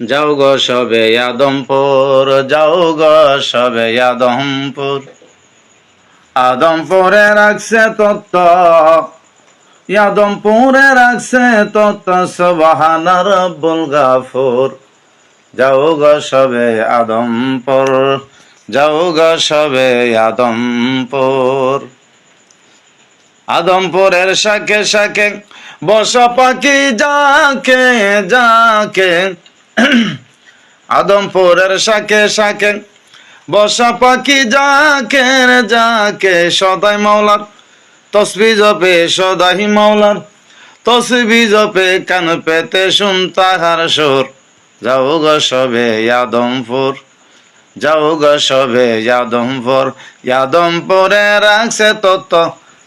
যাও গো সবে আদমপুর, যাও গো সবে আদমপুর। আদমপুরে রাখছে তত্ত্ব, আদমপুরে রাখছে তত্ত্ব, সবাহান রব্বুল গাফুর। যাও গো সবে আদমপুর, যাও গো সবে আদমপুর। আদমপুরের শাখে শাখে বসা পাখি, যাকে যাকে আদমপুরের শাখে শাখে বসা পাখি যাকে যাকে, সদাই মাওলার। তসবি জপে সদাই মাওলার, তসবি জপে কান পেতে শুনতাহার সুর। যাও গো সবে আদমপুর যাও গো সবে ইয়াদমপুর ইয়াদমপুরে রাখছে তত্ত্ব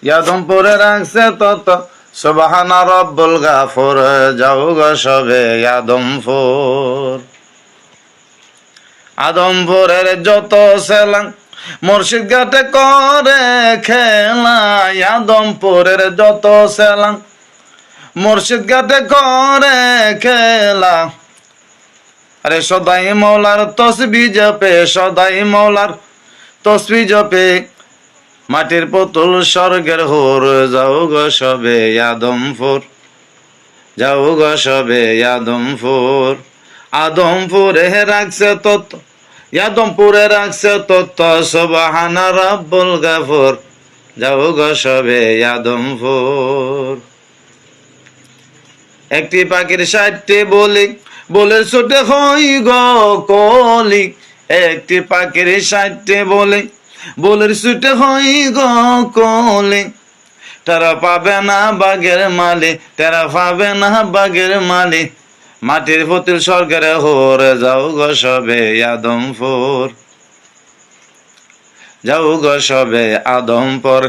ইয়াদমপুরে রাখছে তত্ত্ব। সুবহানা রব্বুল গাফুর, যাও গো সবে ইয়াদমপুর আদমপুরের যত সেলাং মুর্শিদ ঘাটে করে খেলা, আদমপুরের যত সেলাং মুর্শিদ ঘাটে করে খেলা। আরে সদাই মৌলার তসবি জপে, সদাই মৌলার তসবি জপে। মাটির পুতুল স্বর্গের হোর, যাও গো সবে আদমপুর যাও গো সবে আদমপুর আদমপুরে রাখছে তত্ত্ব আদমপুরে রাখছে তত্ত্ব, সবাহানা রব্বুল গাফুর। যাও গো সবে আদমপুর একটি পাখির ষাটটি বলি বলে ছুটে হই গো কলি। একটি পাখির ষাটটি বলি বলের ছুটে হই গো কলি। তারা পাবে না বাগের মালি, তারা পাবে না বাগের মালি। মাটির পুতুল সরকারে হোরে, যাও গো সবে আদমপুর। যাও গো সবে আদমপুর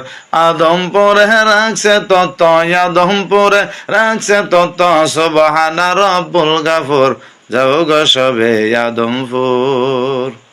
আদমপুর রাখছে তত আদমপুর রাখছে তত সবহানা রব্বুল গাফুর। যাও গো সবে আদমপুর।